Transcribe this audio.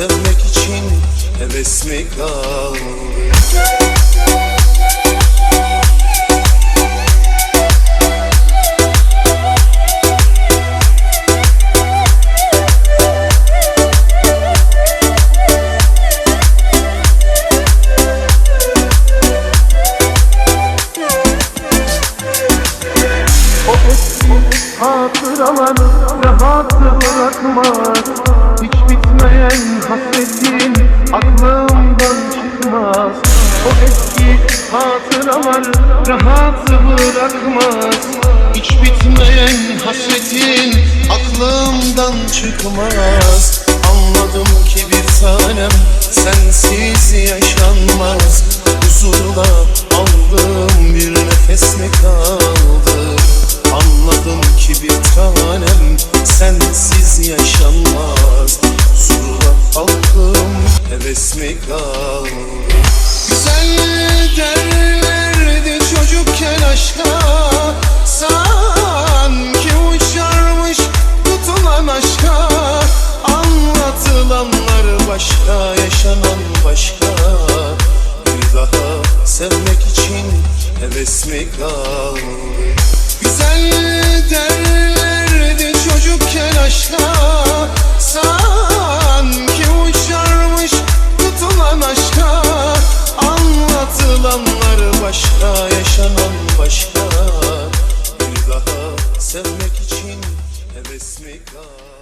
sevmek için heves mi kaldı? Hatıraları rahat bırakmaz Hiç bitmeyen hasretin aklımdan çıkmaz. O eski hatıralar rahat bırakmaz. Hiç bitmeyen hasretin aklımdan çıkmaz. Anladım ki heves mi kaldı Güzel derlerdi çocukken aşka? Sanki uçarmış tutulan aşka. Anlatılanlar başka, yaşanan başka. Bir daha sevmek için heves mi kaldı Güzel başka, yaşanan başka. Bir daha sevmek için heves mi kaldı